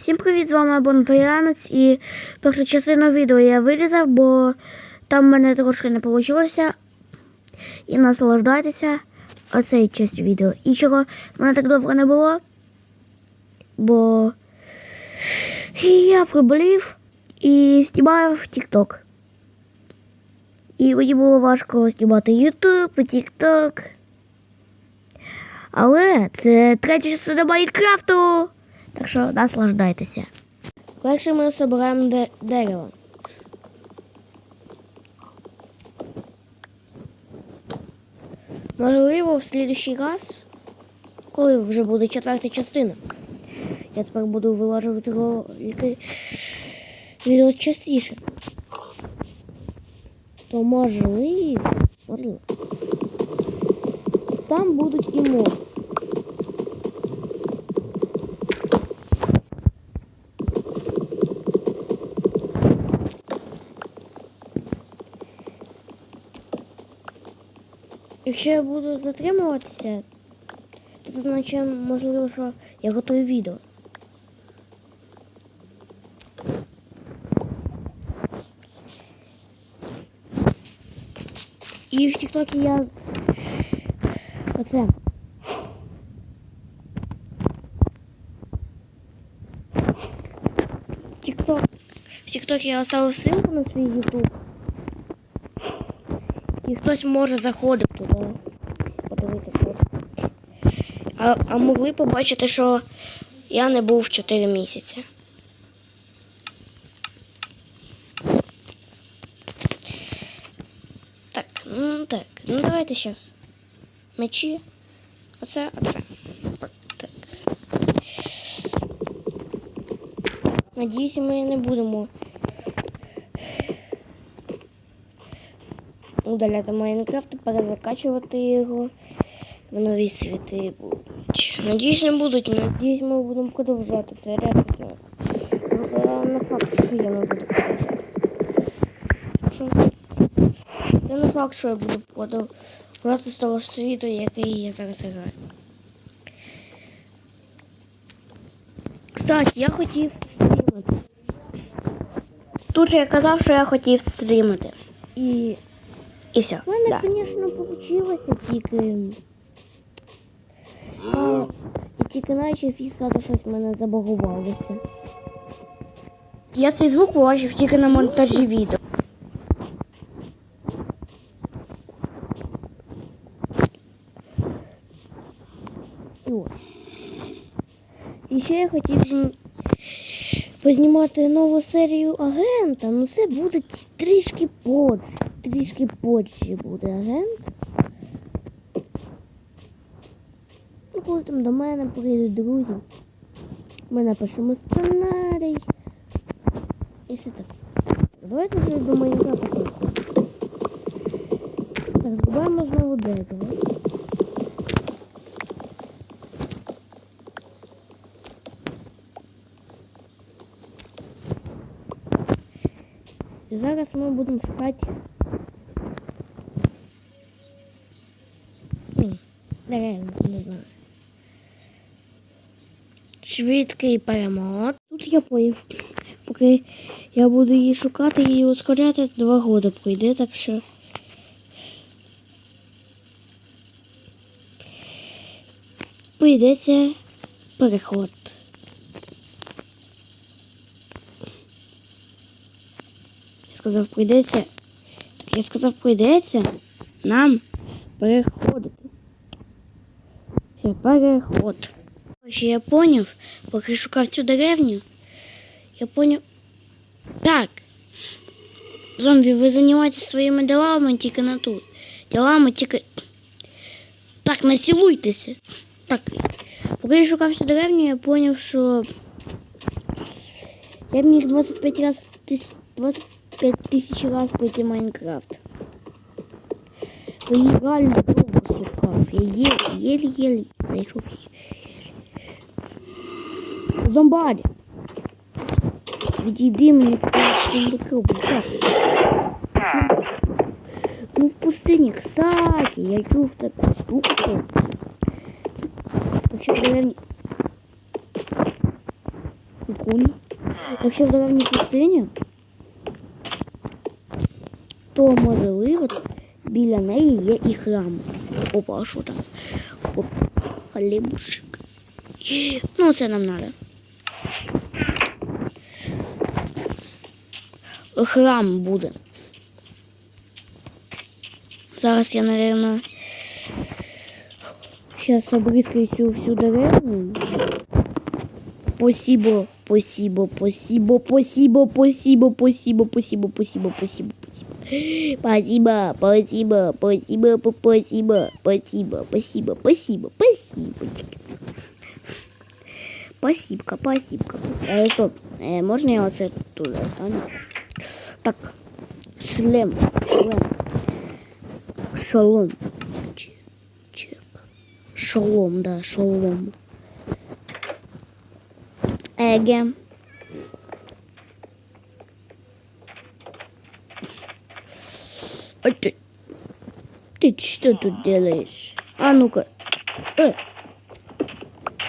Всім привіт, з вами Бонтоянець і першу частину відео я вирізав, бо там в мене трошки не вийшло. І наслаждайтеся оцей часть відео. І чого в мене так довго не було, бо я приболів і знімав TikTok. І мені було важко знімати YouTube і TikTok. Але це третя частина Майнкрафту. Так що наслаждайтеся. Перше ми збираємо де- дерево. Можливо, в слідущий раз, коли вже буде четверта частина, я тепер буду вилажувати ролики відео частіше. То можливо, можливо. Там будуть і мови. Якщо я буду затримуватися, то це означає, можливо, що я готую відео. І в Тіктокі я оце. Тікток. В Тіктокі я оставив ссылку на свій Ютуб. І хтось може заходити туди. Подивитися. А, а могли побачити, що я не був 4 місяці. Так, ну так. Ну давайте зараз. Мечі. Оце, оце. Так. Надіюсь, ми не будемо удаляти Майнкрафт і перезакачувати його в нові світи будуть. Надіюсь, не будуть, надіюсь, ми будемо продовжати. Це реально. Ну, Це не факт, що я не буду що Це не факт, що я буду продовжувати з того світу, який я зараз граю. Кстати, я хотів стрімити. Тут я казав, що я хотів стрімити. І і все. У мене, звісно, вийшло тільки. А, і тільки наче фіска щось в мене забагувалося. Я цей звук побачив тільки на монтажі відео. І ось. І ще я хотів зні- познімати нову серію агента, ну це буде трішки позже. Трішки позже буде агент. Ну, коли там до мене прийдуть друзі, ми напишемо сценарій. І все так. Давайте вже до Майнкрафта переходимо. Так, збираємо знову дерево. І зараз ми будемо шукати. Реально, не знаю. Швидкий перемог. Тут я поїв. Поки я буду її шукати і ускоряти, два роки пройде, так що. Прийдеться переход. Я сказав, прийдеться. Я сказав, прийдеться нам переходити. Переход. Ще я поняв, поки шукав цю деревню, я поняв. Так. Зомбі, ви займаєтесь своїми ділами тільки на тут. Ділами тільки. Так, націлуйтеся. Так. Поки я шукав цю деревню, я поняв, що я міг 25 раз 25 тисяч раз пройти Майнкрафт. Бо я реально довго шукав. Я Ay çok. Зомбарі. Відійди мені зомбаки обрати. Ну в пустыне, кстати, я иду в такую штуку. Вообще, наверное... Прикольно. Вообще, в древней пустыне, то, можливо біля неї є і храм. Опа, а що там? Хлібушек. Ну, це нам треба. Храм буде. Зараз я, наверное, сейчас обрискаю цю всю деревню. Спасибо, спасибо, спасибо, спасибо, спасибо, спасибо, спасибо, спасибо, спасибо, спасибо. Спасибо, спасибо, спасибо, спасибо, спасибо, спасибо, спасибо, спасибо. Спасибо, спасибо. Э, стоп, э, можно я оце тут остану? Так, шлем, шлем, шалом, чек, шалом, да, шалом. Эге. Ты что тут делаешь? А ну-ка. Э,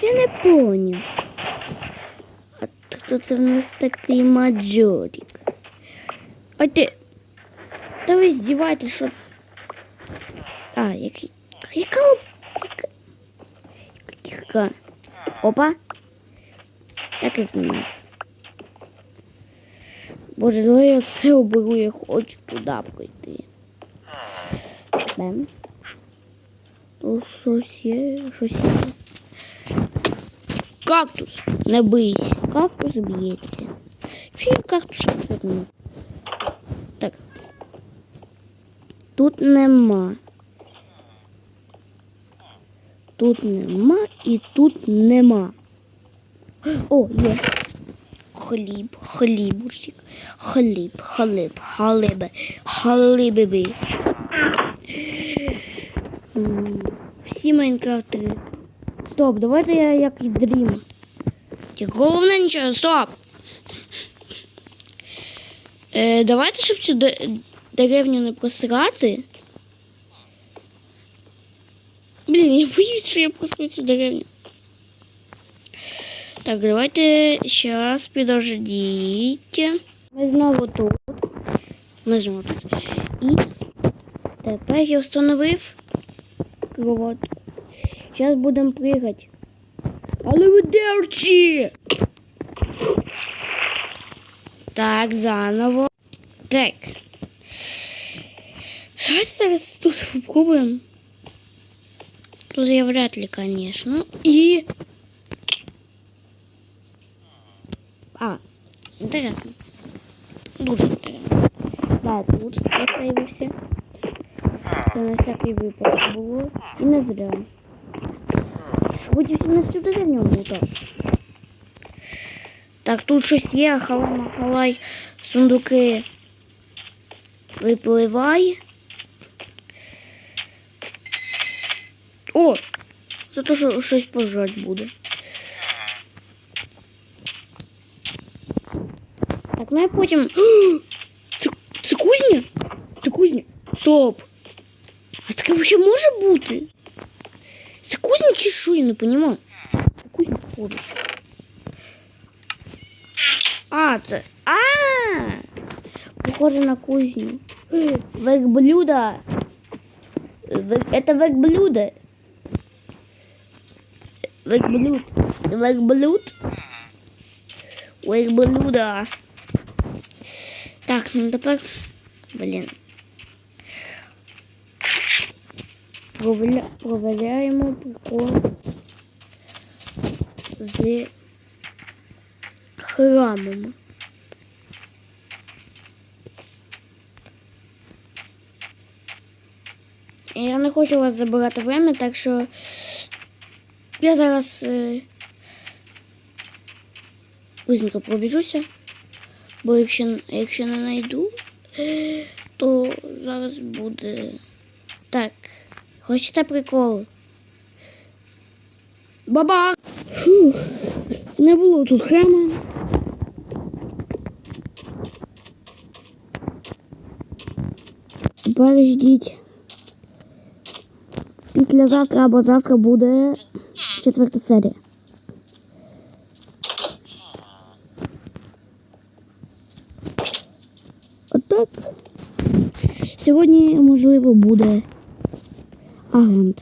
я не понял. А хто це в нас такий маджорик? А ти. Та ви здіваєтесь, що. А, який. Яка. Яка. яка- Опа. Так і знав. Боже, давай я все оберу, я хочу туди пройти. Бем. Тут щось є, щось. Кактус. Не бийся. Кактус б'ється. Чи кактус абсолютно? Так. Тут нема. Тут нема і тут нема. О, є. Хліб, хлібушек, хліб, хліб, халиби, халибиби. Всі майнкрафтери. Стоп, давайте я як і дрім. Головне нічого, стоп. Е, давайте, щоб цю деревню не просрати. Блін, я боюсь, що я просру цю деревню. Так, давайте сейчас підождіть. Ми знову тут. Ми знову тут. І тепер я встановив кроватку. Зараз будемо пригати. Але ви дерчі! Так, заново. Так. Давайте зараз тут попробуємо. Тут я вряд ли, конечно. І А, інтересно. Дуже інтересно. Так, тут я сейвився. Це на всякий випадок було. І не зря. Хотів на всю деревню так. Так, тут щось є, халама, халай, сундуки. Випливай. О! За те, що щось пожрать буде. Так, ну я потім. Це, кузня? Це кузня? Стоп. А таке взагалі може бути? Почему чешуй, не понимаю? А, это? А! Похоже на кузню. Векблюда. Это векблюда. Векблюд. Векблюд. Векблюда. Так, ну тепер. блин. Провіряємо прикол з храмом. Я не хочу вас забирати время, так що я зараз е... быстренько пробіжуся. Бо якщо, якщо не знайду, е, то зараз буде. Так. Хочете приколи? Баба! Фух, не було тут хема. Переждіть. Післязавтра або завтра буде четверта серія. Отак. Сьогодні можливо буде. አንድ